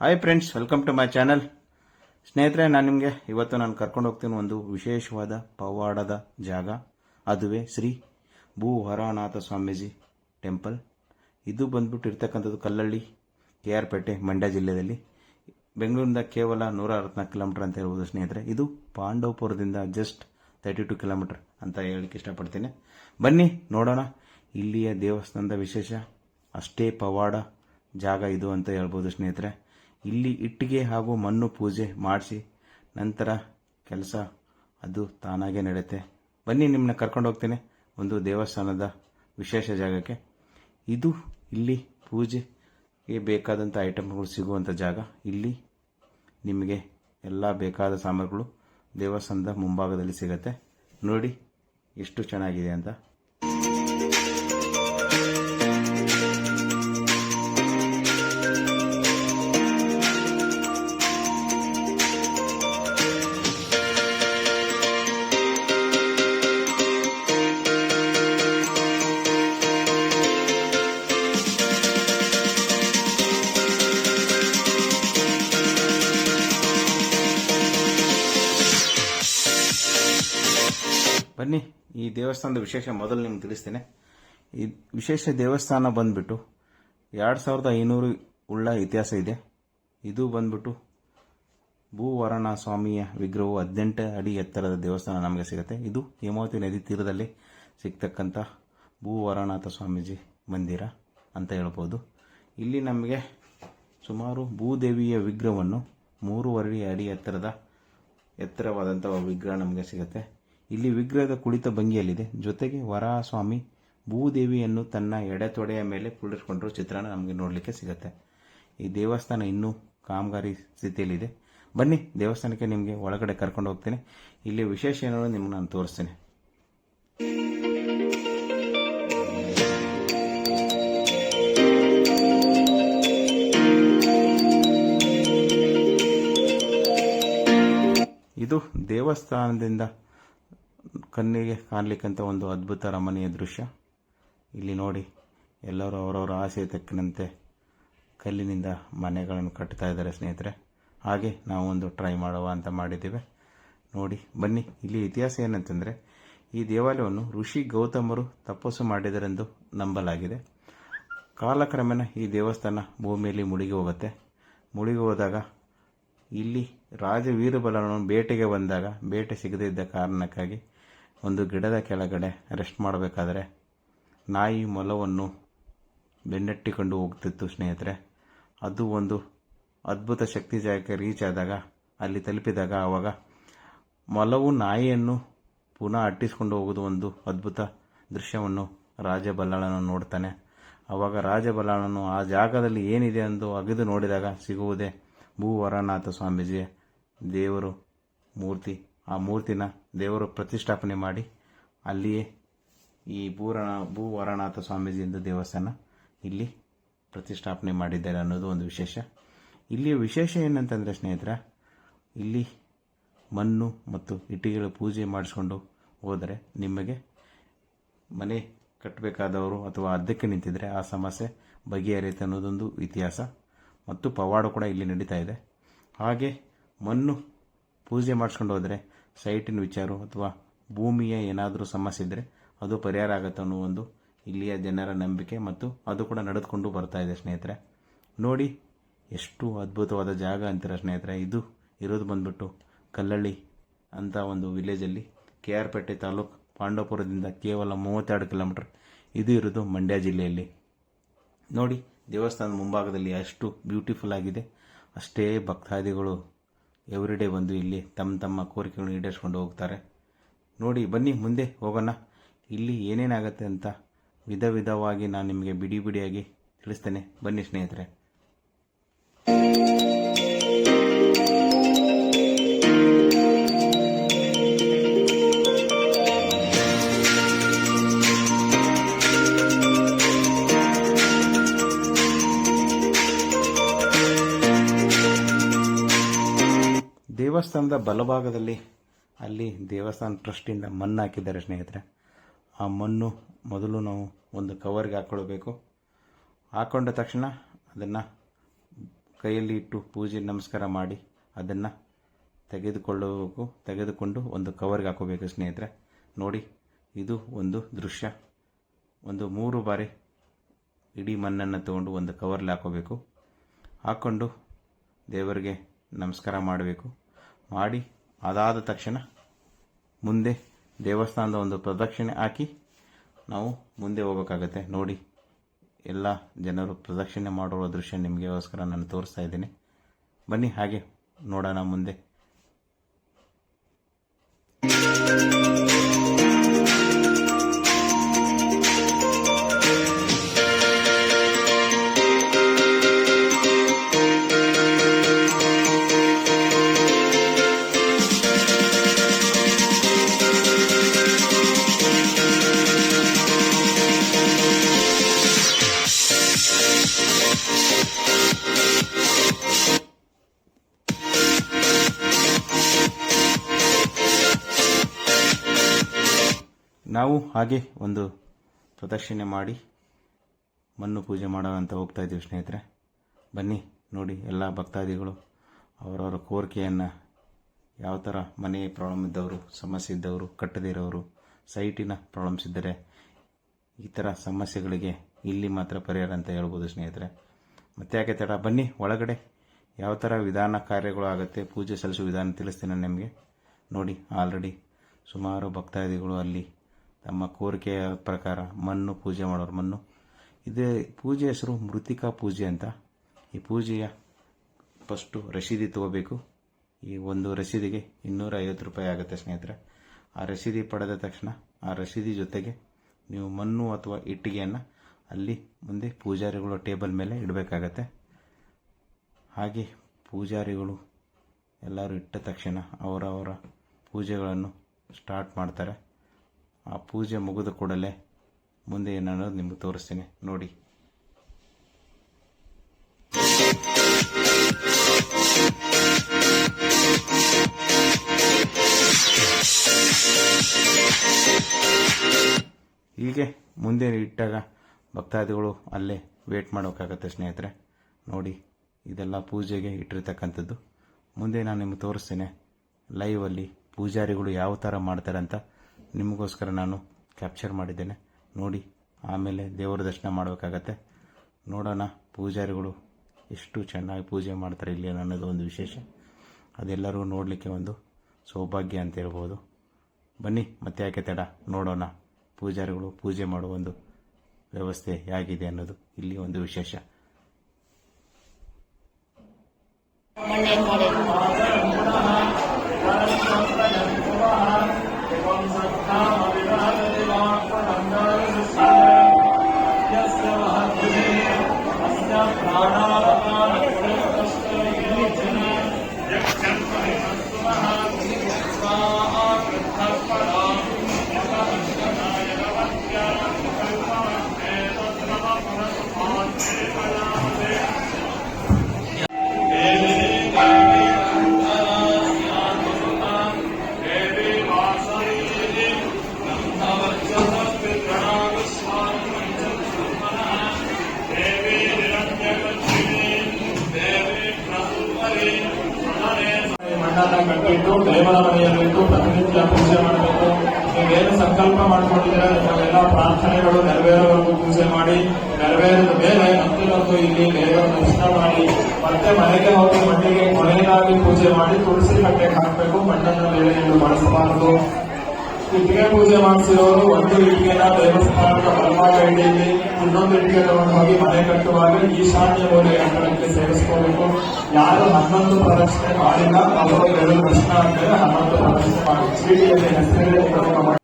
Hi friends welcome to my channel ಸ್ನೇಹಿತರೆ, ನಾನು ನಿಮಗೆ ಇವತ್ತು ನಾನು ಕರ್ಕೊಂಡು ಹೋಗ್ತೀನಿ ಒಂದು ವಿಶೇಷವಾದ ಪವಾಡದ ಜಾಗ. ಅದುವೇ ಶ್ರೀ ಭೂ ಹೊರನಾಥ ಸ್ವಾಮೀಜಿ ಟೆಂಪಲ್ ಇದು ಬಂದ್ಬಿಟ್ಟು ಇರ್ತಕ್ಕಂಥದ್ದು ಕಲ್ಲಳ್ಳಿ, ಕೆ ಆರ್ ಪೇಟೆ, ಮಂಡ್ಯ ಜಿಲ್ಲೆಯಲ್ಲಿ. ಬೆಂಗಳೂರಿಂದ ಕೇವಲ ನೂರ ಅರವತ್ನಾಲ್ಕು ಕಿಲೋಮೀಟರ್ ಅಂತ ಹೇಳ್ಬೋದು ಸ್ನೇಹಿತರೆ. ಇದು ಪಾಂಡವಪುರದಿಂದ ಜಸ್ಟ್ ತರ್ಟಿ ಟು ಕಿಲೋಮೀಟರ್ ಅಂತ ಹೇಳಲಿಕ್ಕೆ ಇಷ್ಟಪಡ್ತೀನಿ. ಬನ್ನಿ, ನೋಡೋಣ. ಇಲ್ಲಿಯ ದೇವಸ್ಥಾನದ ವಿಶೇಷ ಅಷ್ಟೇ ಪವಾಡ ಜಾಗ ಇದು ಅಂತ ಹೇಳ್ಬೋದು ಸ್ನೇಹಿತರೆ. ಇಲ್ಲಿ ಇಟ್ಟಿಗೆ ಹಾಗೂ ಮಣ್ಣು ಪೂಜೆ ಮಾಡಿಸಿ ನಂತರ ಕೆಲಸ ಅದು ತಾನಾಗೇ ನಡೆಯುತ್ತೆ. ಬನ್ನಿ ನಿಮ್ಮನ್ನ ಕರ್ಕೊಂಡು ಹೋಗ್ತೇನೆ ಒಂದು ದೇವಸ್ಥಾನದ ವಿಶೇಷ ಜಾಗಕ್ಕೆ. ಇದು ಇಲ್ಲಿ ಪೂಜೆಗೆ ಬೇಕಾದಂಥ ಐಟಮ್ಗಳು ಸಿಗುವಂಥ ಜಾಗ. ಇಲ್ಲಿ ನಿಮಗೆ ಎಲ್ಲ ಬೇಕಾದ ಸಾಮಗ್ರಿಗಳು ದೇವಸ್ಥಾನದ ಮುಂಭಾಗದಲ್ಲಿ ಸಿಗುತ್ತೆ. ನೋಡಿ ಎಷ್ಟು ಚೆನ್ನಾಗಿದೆ ಅಂತ. ಬನ್ನಿ, ಈ ದೇವಸ್ಥಾನದ ವಿಶೇಷ ಮೊದಲು ನಿಮ್ಗೆ ತಿಳಿಸ್ತೇನೆ. ಈ ವಿಶೇಷ ದೇವಸ್ಥಾನ ಬಂದ್ಬಿಟ್ಟು ಎರಡು ಸಾವಿರದ ಐನೂರು ಉಳ್ಳ ಇತಿಹಾಸ ಇದೆ. ಇದು ಬಂದ್ಬಿಟ್ಟು ಭೂವರಣ ಸ್ವಾಮಿಯ ವಿಗ್ರಹವು ಹದಿನೆಂಟು ಅಡಿ ಎತ್ತರದ ದೇವಸ್ಥಾನ ನಮಗೆ ಸಿಗುತ್ತೆ. ಇದು ಹೇಮಾವತಿ ನದಿ ತೀರದಲ್ಲಿ ಸಿಗ್ತಕ್ಕಂಥ ಭೂವರನಾಥ ಸ್ವಾಮೀಜಿ ಮಂದಿರ ಅಂತ ಹೇಳ್ಬೋದು. ಇಲ್ಲಿ ನಮಗೆ ಸುಮಾರು ಭೂದೇವಿಯ ವಿಗ್ರಹವನ್ನು ಮೂರುವರೆ ಅಡಿ ಎತ್ತರದ ಎತ್ತರವಾದಂಥ ವಿಗ್ರಹ ನಮಗೆ ಸಿಗುತ್ತೆ. ಇಲ್ಲಿ ವಿಗ್ರಹದ ಕುಳಿತ ಭಂಗಿಯಲ್ಲಿದೆ. ಜೊತೆಗೆ ವರಾಹಸ್ವಾಮಿ ಭೂದೇವಿಯನ್ನು ತನ್ನ ಎಡೆತೊಡೆಯ ಮೇಲೆ ಕುಳಿತುಕೊಂಡಿರೋ ಚಿತ್ರಣ ನಮಗೆ ನೋಡಲಿಕ್ಕೆ ಸಿಗುತ್ತೆ. ಈ ದೇವಸ್ಥಾನ ಇನ್ನೂ ಕಾಮಗಾರಿ ಸ್ಥಿತಿಯಲ್ಲಿದೆ. ಬನ್ನಿ, ದೇವಸ್ಥಾನಕ್ಕೆ ನಿಮಗೆ ಒಳಗಡೆ ಕರ್ಕೊಂಡು ಹೋಗ್ತೇನೆ. ಇಲ್ಲಿ ವಿಶೇಷ ಏನಾದರೂ ನಿಮ್ಗೆ ನಾನು ತೋರಿಸ್ತೇನೆ. ಇದು ದೇವಸ್ಥಾನದಿಂದ ಕಣ್ಣಿಗೆ ಕಾಣಲಿಕ್ಕಂತ ಒಂದು ಅದ್ಭುತ ರಮಣೀಯ ದೃಶ್ಯ. ಇಲ್ಲಿ ನೋಡಿ, ಎಲ್ಲರೂ ಅವರವರ ಆಸೆ ತಕ್ಕಿನಂತೆ ಕಲ್ಲಿನಿಂದ ಮನೆಗಳನ್ನು ಕಟ್ತಾ ಇದ್ದಾರೆ ಸ್ನೇಹಿತರೆ. ಹಾಗೆ ನಾವು ಒಂದು ಟ್ರೈ ಮಾಡುವ ಅಂತ ಮಾಡಿದ್ದೇವೆ. ನೋಡಿ, ಬನ್ನಿ, ಇಲ್ಲಿ ಇತಿಹಾಸ ಏನಂತಂದರೆ, ಈ ದೇವಾಲಯವನ್ನು ಋಷಿ ಗೌತಮರು ತಪಸ್ಸು ಮಾಡಿದರೆಂದು ನಂಬಲಾಗಿದೆ. ಕಾಲಕ್ರಮೇಣ ಈ ದೇವಸ್ಥಾನ ಭೂಮಿಯಲ್ಲಿ ಮುಳುಗಿ ಹೋಗುತ್ತೆ. ಮುಳುಗಿ ಹೋದಾಗ ಇಲ್ಲಿ ರಾಜ ವೀರಬಲನು ಬೇಟೆಗೆ ಬಂದಾಗ, ಬೇಟೆ ಸಿಗದೇ ಇದ್ದ ಕಾರಣಕ್ಕಾಗಿ ಒಂದು ಗಿಡದ ಕೆಳಗಡೆ ರೆಸ್ಟ್ ಮಾಡಬೇಕಾದ್ರೆ ನಾಯಿ ಮೊಲವನ್ನು ಬೆನ್ನಟ್ಟಿಕೊಂಡು ಹೋಗ್ತಿತ್ತು ಸ್ನೇಹಿತರೆ. ಅದು ಒಂದು ಅದ್ಭುತ ಶಕ್ತಿ ಜಾಗಕ್ಕೆ ರೀಚ್ ಆದಾಗ, ಅಲ್ಲಿ ತಲುಪಿದಾಗ ಆವಾಗ ಮೊಲವು ನಾಯಿಯನ್ನು ಪುನಃ ಅಟ್ಟಿಸ್ಕೊಂಡು ಹೋಗೋದು ಒಂದು ಅದ್ಭುತ ದೃಶ್ಯವನ್ನು ರಾಜ ನೋಡ್ತಾನೆ. ಆವಾಗ ರಾಜ ಬಲ್ಲಾಳನು ಆ ಜಾಗದಲ್ಲಿ ಏನಿದೆ ಎಂದು ಅಗೆದು ನೋಡಿದಾಗ ಸಿಗುವುದೇ ಭೂವರನಾಥ ಸ್ವಾಮೀಜಿ ದೇವರು ಮೂರ್ತಿ. ಆ ಮೂರ್ತಿನ ದೇವರು ಪ್ರತಿಷ್ಠಾಪನೆ ಮಾಡಿ ಅಲ್ಲಿಯೇ ಈ ಭೂರಣ ಭೂವರನಾಥ ಸ್ವಾಮೀಜಿ ಸ್ವಾಮೀಜಿಯಿಂದ ದೇವಸ್ಥಾನ ಇಲ್ಲಿ ಪ್ರತಿಷ್ಠಾಪನೆ ಮಾಡಿದ್ದಾರೆ ಅನ್ನೋದು ಒಂದು ವಿಶೇಷ. ಇಲ್ಲಿಯ ವಿಶೇಷ ಏನಂತಂದರೆ ಸ್ನೇಹಿತರ, ಇಲ್ಲಿ ಮಣ್ಣು ಮತ್ತು ಇಟ್ಟಿಗೆಗಳ ಪೂಜೆ ಮಾಡಿಸ್ಕೊಂಡು ಹೋದರೆ ನಿಮಗೆ ಮನೆ ಕಟ್ಟಬೇಕಾದವರು ಅಥವಾ ಅದಕ್ಕೆ ನಿಂತಿದ್ರೆ ಆ ಸಮಸ್ಯೆ ಬಗೆಹರಿಯುತ್ತೆ ಅನ್ನೋದೊಂದು ಇತಿಹಾಸ ಮತ್ತು ಪವಾಡ ಕೂಡ ಇಲ್ಲಿ ನಡೀತಾ ಇದೆ. ಹಾಗೆ ಮಣ್ಣು ಪೂಜೆ ಮಾಡಿಸ್ಕೊಂಡು ಹೋದರೆ ಸೈಟಿನ ವಿಚಾರ ಅಥವಾ ಭೂಮಿಯ ಏನಾದರೂ ಸಮಸ್ಯೆ ಇದ್ದರೆ ಅದು ಪರಿಹಾರ ಆಗುತ್ತೆ ಅನ್ನೋ ಒಂದು ಇಲ್ಲಿಯ ಜನರ ನಂಬಿಕೆ ಮತ್ತು ಅದು ಕೂಡ ನಡೆದುಕೊಂಡು ಬರ್ತಾ ಇದೆ ಸ್ನೇಹಿತರೆ. ನೋಡಿ, ಎಷ್ಟು ಅದ್ಭುತವಾದ ಜಾಗ ಅಂತೀರ ಸ್ನೇಹಿತರೆ. ಇದು ಇರೋದು ಬಂದ್ಬಿಟ್ಟು ಕಲ್ಲಳ್ಳಿ ಅಂತ ಒಂದು ವಿಲೇಜಲ್ಲಿ ಕೆ ಆರ್ ಪೇಟೆ ತಾಲೂಕು ಪಾಂಡವಪುರದಿಂದ ಕೇವಲ ಮೂವತ್ತೆರಡು ಕಿಲೋಮೀಟರ್ ಇದು ಇರೋದು ಮಂಡ್ಯ ಜಿಲ್ಲೆಯಲ್ಲಿ. ನೋಡಿ, ದೇವಸ್ಥಾನದ ಮುಂಭಾಗದಲ್ಲಿ ಅಷ್ಟು ಬ್ಯೂಟಿಫುಲ್ ಆಗಿದೆ. ಅಷ್ಟೇ ಭಕ್ತಾದಿಗಳು ಎವ್ರಿಡೇ ಬಂದು ಇಲ್ಲಿ ತಮ್ಮ ತಮ್ಮ ಕೋರಿಕೆಗಳನ್ನ ಈಡೇರಿಸ್ಕೊಂಡು ಹೋಗ್ತಾರೆ. ನೋಡಿ, ಬನ್ನಿ, ಮುಂದೆ ಹೋಗೋಣ. ಇಲ್ಲಿ ಏನೇನಾಗುತ್ತೆ ಅಂತ ವಿಧ ವಿಧವಾಗಿ ನಾನು ನಿಮಗೆ ಬಿಡಿ ಬಿಡಿಯಾಗಿ ತಿಳಿಸ್ತೇನೆ. ಬನ್ನಿ ಸ್ನೇಹಿತರೆ. ದೇವಸ್ಥಾನದ ಬಲಭಾಗದಲ್ಲಿ ಅಲ್ಲಿ ದೇವಸ್ಥಾನ ಟ್ರಸ್ಟಿಂದ ಮಣ್ಣು ಹಾಕಿದ್ದಾರೆ ಸ್ನೇಹಿತರೆ. ಆ ಮಣ್ಣು ಮೊದಲು ನಾವು ಒಂದು ಕವರ್ಗೆ ಹಾಕ್ಕೊಳ್ಬೇಕು ಹಾಕ್ಕೊಂಡ ತಕ್ಷಣ ಅದನ್ನು ಕೈಯಲ್ಲಿ ಇಟ್ಟು ಪೂಜೆ ನಮಸ್ಕಾರ ಮಾಡಿ ಅದನ್ನು ತೆಗೆದುಕೊಳ್ಳಬೇಕು. ತೆಗೆದುಕೊಂಡು ಒಂದು ಕವರ್ಗೆ ಹಾಕೋಬೇಕು ಸ್ನೇಹಿತರೆ. ನೋಡಿ, ಇದು ಒಂದು ದೃಶ್ಯ. ಒಂದು ಮೂರು ಬಾರಿ ಇಡೀ ಮಣ್ಣನ್ನು ತಗೊಂಡು ಒಂದು ಕವರ್ಲಿ ಹಾಕೋಬೇಕು. ಹಾಕ್ಕೊಂಡು ದೇವರಿಗೆ ನಮಸ್ಕಾರ ಮಾಡಬೇಕು. ಮಾಡಿ, ಅದಾದ ತಕ್ಷಣ ಮುಂದೆ ದೇವಸ್ಥಾನದ ಒಂದು ಪ್ರದಕ್ಷಿಣೆ ಹಾಕಿ ನಾವು ಮುಂದೆ ಹೋಗಬೇಕಾಗತ್ತೆ. ನೋಡಿ, ಎಲ್ಲ ಜನರು ಪ್ರದಕ್ಷಿಣೆ ಮಾಡುವ ದೃಶ್ಯ ನಿಮಗೋಸ್ಕರ ನಾನು ತೋರಿಸ್ತಾ ಇದ್ದೀನಿ. ಬನ್ನಿ, ಹಾಗೆ ನೋಡೋಣ ಮುಂದೆ. ನಾವು ಹಾಗೆ ಒಂದು ಪ್ರದಕ್ಷಿಣೆ ಮಾಡಿ ಮಣ್ಣು ಪೂಜೆ ಮಾಡೋಣ ಅಂತ ಹೋಗ್ತಾ ಇದ್ದೀವಿ ಸ್ನೇಹಿತರೆ. ಬನ್ನಿ ನೋಡಿ ಎಲ್ಲ ಭಕ್ತಾದಿಗಳು ಅವರವರ ಕೋರಿಕೆಯನ್ನು ಯಾವ ಥರ ಮನೆ ಪ್ರಾಬ್ಲಮ್ ಇದ್ದವರು, ಸಮಸ್ಯೆ ಇದ್ದವರು ಕಟ್ಟದಿರೋರು ಸೈಟಿನ ಪ್ರಾಬ್ಲಮ್ಸ್ ಇದ್ದರೆ ಈ ಥರ ಸಮಸ್ಯೆಗಳಿಗೆ ಇಲ್ಲಿ ಮಾತ್ರ ಪರಿಹಾರ ಅಂತ ಹೇಳ್ಬೋದು ಸ್ನೇಹಿತರೆ. ಮತ್ತೆ ಯಾಕೆ ತಡ? ಬನ್ನಿ ಒಳಗಡೆ ಯಾವ ಥರ ವಿಧಾನ ಕಾರ್ಯಗಳು ಆಗುತ್ತೆ, ಪೂಜೆ ಸಲ್ಲಿಸುವ ವಿಧಾನ ತಿಳಿಸ್ತೀನಿ ನಿಮಗೆ. ನೋಡಿ ಆಲ್ರೆಡಿ ಸುಮಾರು ಭಕ್ತಾದಿಗಳು ಅಲ್ಲಿ ತಮ್ಮ ಕೋರಿಕೆಯ ಪ್ರಕಾರ ಮಣ್ಣು ಪೂಜೆ ಮಾಡೋರು ಮಣ್ಣು. ಇದೇ ಪೂಜೆ ಹೆಸರು ಮೃತಿಕಾ ಪೂಜೆ ಅಂತ. ಈ ಪೂಜೆಯ ಫಸ್ಟು ರಸೀದಿ ತಗೋಬೇಕು. ಈ ಒಂದು ರಸೀದಿಗೆ ಇನ್ನೂರ ಐವತ್ತು ರೂಪಾಯಿ ಆಗುತ್ತೆ ಸ್ನೇಹಿತರೆ. ಆ ರಸೀದಿ ಪಡೆದ ತಕ್ಷಣ ಆ ರಸೀದಿ ಜೊತೆಗೆ ನೀವು ಮಣ್ಣು ಅಥವಾ ಇಟ್ಟಿಗೆಯನ್ನು ಅಲ್ಲಿ ಮುಂದೆ ಪೂಜಾರಿಗಳು ಟೇಬಲ್ ಮೇಲೆ ಇಡಬೇಕಾಗತ್ತೆ. ಹಾಗೆ ಪೂಜಾರಿಗಳು ಎಲ್ಲರೂ ಇಟ್ಟ ತಕ್ಷಣ ಅವರವರ ಪೂಜೆಗಳನ್ನು ಸ್ಟಾರ್ಟ್ ಮಾಡ್ತಾರೆ. ಆ ಪೂಜೆ ಮುಗಿದ ಕೂಡಲೇ ಮುಂದೆ ಏನನ್ನೋದು ನಿಮಗೆ ತೋರಿಸ್ತೀನಿ. ನೋಡಿ. ಹೀಗೆ ಮುಂದೆ ಇಟ್ಟಾಗ ಭಕ್ತಾದಿಗಳು ಅಲ್ಲೇ ವೇಟ್ ಮಾಡೋಕ್ಕಾಗತ್ತೆ ಸ್ನೇಹಿತರೆ. ನೋಡಿ, ಇದೆಲ್ಲ ಪೂಜೆಗೆ ಇಟ್ಟಿರ್ತಕ್ಕಂಥದ್ದು. ಮುಂದೆ ನಾನು ನಿಮಗೆ ತೋರಿಸ್ತೇನೆ ಲೈವಲ್ಲಿ ಪೂಜಾರಿಗಳು ಯಾವ ಥರ ಮಾಡ್ತಾರೆ ಅಂತ. ನಿಮಗೋಸ್ಕರ ನಾನು ಕ್ಯಾಪ್ಚರ್ ಮಾಡಿದ್ದೇನೆ. ನೋಡಿ, ಆಮೇಲೆ ದೇವರ ದರ್ಶನ ಮಾಡಬೇಕಾಗತ್ತೆ. ನೋಡೋಣ, ಪೂಜಾರಿಗಳು ಎಷ್ಟು ಚೆನ್ನಾಗಿ ಪೂಜೆ ಮಾಡ್ತಾರೆ ಇಲ್ಲಿ ಅನ್ನೋದು ಒಂದು ವಿಶೇಷ. ಅದೆಲ್ಲರೂ ನೋಡಲಿಕ್ಕೆ ಒಂದು ಸೌಭಾಗ್ಯ ಅಂತ ಹೇಳ್ಬೋದು. ಬನ್ನಿ, ಮತ್ತೆ ಯಾಕೆ ತಡ? ನೋಡೋಣ. ಪೂಜಾರಿಗಳು ಪೂಜೆ ಮಾಡುವ ಒಂದು ವ್ಯವಸ್ಥೆ ಹೇಗಿದೆ ಅನ್ನೋದು ಇಲ್ಲಿ ಒಂದು ವಿಶೇಷ. ಮಣ್ಣನ್ನ ಕಟ್ಟಿಟ್ಟು, ದೇವರ ಮನೆಯಲ್ಲಿಟ್ಟು ಪ್ರತಿನಿತ್ಯ ಪೂಜೆ ಮಾಡಬೇಕು. ನೀವೇನು ಸಂಕಲ್ಪ ಮಾಡ್ಕೊಂಡಿದ್ದೀರಾ? ನಾವೆಲ್ಲ ಪ್ರಾರ್ಥನೆಗಳು ನೆರವೇರೋವರೆಗೂ ಪೂಜೆ ಮಾಡಿ, ನೆರವೇರಿದ ಮೇಲೆ ಮತ್ತೊಂದು ಇಲ್ಲಿ ದೇವರ ದರ್ಶನ ಮಾಡಿ, ಮತ್ತೆ ಮನೆಗೆ ಹೋಗಿ ಮಣ್ಣಿಗೆ ಕೊನೆಯದಾಗಿ ಪೂಜೆ ಮಾಡಿ ತುಳಸಿ ಕಟ್ಟೆಗೆ ಹಾಕಬೇಕು. ಮಣ್ಣನ್ನು ಬೇಳೆಯನ್ನು ಬಳಸಬಾರದು. ಇಟ್ಟಿಗೆ ಪೂಜೆ ಮಾಡಿಸಿರೋರು ಒಂದು ಇಟ್ಟಿಗೆನ ದೇವಸ್ಥಾನದ ಬಲಭಾಗ ಇನ್ನೊಂದು ಇಟ್ಟಿಗೆ ತಗೊಂಡು ಹೋಗಿ ಮನೆ ಕಟ್ಟುವಾಗ ಈಶಾನ್ಯ ಮೂಲೆ ಅಂಗಳಕ್ಕೆ ಸೇರಿಸ್ಕೋಬೇಕು. ಯಾರು ಹನ್ನೊಂದು ಪ್ರದಕ್ಷಿಣೆ ಮಾಡಿಲ್ಲ, ಅವರು ಎರಡು ಪ್ರಶ್ನೆ ಅಂದರೆ ಹನ್ನೊಂದು ಪ್ರದಕ್ಷಿಣೆ ಮಾಡಿ. ಚೀಟಿಯಲ್ಲಿ ಮಾಡಿ.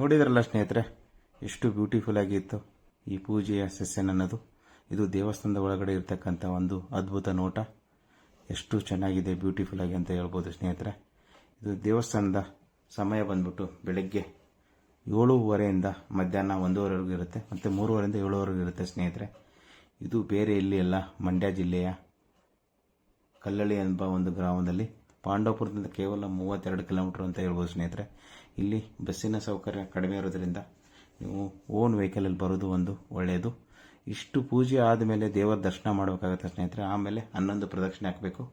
ನೋಡಿದ್ರಲ್ಲ ಸ್ನೇಹಿತರೆ, ಎಷ್ಟು ಬ್ಯೂಟಿಫುಲ್ ಆಗಿತ್ತು ಈ ಪೂಜೆಯ ಸೆಷನ್ ಅನ್ನೋದು ಇದು ದೇವಸ್ಥಾನದ ಒಳಗಡೆ ಇರತಕ್ಕಂಥ ಒಂದು ಅದ್ಭುತ ನೋಟ. ಎಷ್ಟು ಚೆನ್ನಾಗಿದೆ ಬ್ಯೂಟಿಫುಲ್ ಆಗಿ ಅಂತ ಹೇಳ್ಬೋದು ಸ್ನೇಹಿತರೆ. ಇದು ದೇವಸ್ಥಾನದ ಸಮಯ ಬಂದ್ಬಿಟ್ಟು ಬೆಳಗ್ಗೆ ಏಳುವರೆಯಿಂದ ಮಧ್ಯಾಹ್ನ ಒಂದೂವರೆವರೆಗೂ ಇರುತ್ತೆ ಮತ್ತು ಮೂರುವರೆಯಿಂದ ಏಳುವರೆಗೂ ಇರುತ್ತೆ ಸ್ನೇಹಿತರೆ. ಇದು ಬೇರೆ ಇಲ್ಲಿ ಅಲ್ಲ ಮಂಡ್ಯ ಜಿಲ್ಲೆಯ ಕಲ್ಲಳ್ಳಿ ಎಂಬ ಒಂದು ಗ್ರಾಮದಲ್ಲಿ ಪಾಂಡವಪುರದಿಂದ ಕೇವಲ ಮೂವತ್ತೆರಡು ಕಿಲೋಮೀಟರ್ ಅಂತ ಹೇಳ್ಬೋದು ಸ್ನೇಹಿತರೆ. ಇಲ್ಲಿ ಬಸ್ಸಿನ ಸೌಕರ್ಯ ಕಡಿಮೆ ಇರೋದರಿಂದ ನೀವು ಓನ್ ವೆಹಿಕಲಲ್ಲಿ ಬರೋದು ಒಂದು ಒಳ್ಳೆಯದು. ಇಷ್ಟು ಪೂಜೆ ಆದಮೇಲೆ ದೇವರ ದರ್ಶನ ಮಾಡಬೇಕಾಗುತ್ತೆ ಸ್ನೇಹಿತರೆ. ಆಮೇಲೆ ಹನ್ನೊಂದು ಪ್ರದಕ್ಷಿಣೆ ಹಾಕಬೇಕು.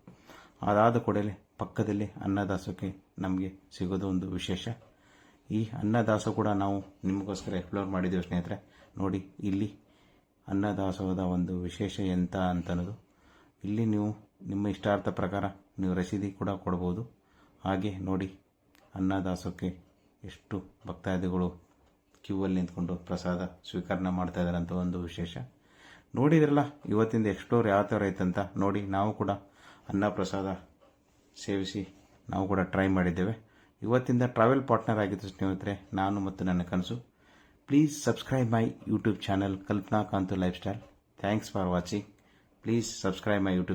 ಅದಾದ ಕೂಡಲೇ ಪಕ್ಕದಲ್ಲಿ ಅನ್ನದಾಸೋಕೆ ನಮಗೆ ಸಿಗೋದು ಒಂದು ವಿಶೇಷ. ಈ ಅನ್ನದಾಸ ಕೂಡ ನಾವು ನಿಮಗೋಸ್ಕರ ಎಕ್ಸ್ಪ್ಲೋರ್ ಮಾಡಿದ್ದೀವಿ ಸ್ನೇಹಿತರೆ. ನೋಡಿ, ಇಲ್ಲಿ ಅನ್ನದಾಸೋಹದ ಒಂದು ವಿಶೇಷ ಎಂತ ಅಂತ ಅನ್ನೋದು ಇಲ್ಲಿ ನೀವು ನಿಮ್ಮ ಇಷ್ಟಾರ್ಥ ಪ್ರಕಾರ ನೀವು ರಸೀದಿ ಕೂಡ ಕೊಡ್ಬೋದು. ಹಾಗೆ ನೋಡಿ, ಅನ್ನದಾಸೋಕ್ಕೆ ಎಷ್ಟು ಭಕ್ತಾದಿಗಳು ಕ್ಯೂವಲ್ಲಿ ನಿಂತ್ಕೊಂಡು ಪ್ರಸಾದ ಸ್ವೀಕರಣೆ ಮಾಡ್ತಾ ಇದ್ದಾರೆ ಅಂತ ಒಂದು ವಿಶೇಷ. ನೋಡಿದ್ರಲ್ಲ, ಇವತ್ತಿಂದ ಎಕ್ಸ್ಪ್ಲೋರ್ ಯಾವ ಥರ ಐತಂತ. ನೋಡಿ, ನಾವು ಕೂಡ ಅನ್ನ ಪ್ರಸಾದ ಸೇವಿಸಿ ನಾವು ಕೂಡ ಟ್ರೈ ಮಾಡಿದ್ದೇವೆ. ಇವತ್ತಿಂದ ಟ್ರಾವೆಲ್ ಪಾರ್ಟ್ನರ್ ಆಗಿದ್ದು ಸ್ನೇಹಿತರೆ, ನಾನು ಮತ್ತು ನನ್ನ ಕನಸು. Please subscribe my YouTube channel Kalpana Kantu lifestyle thanks for watching please subscribe my YouTube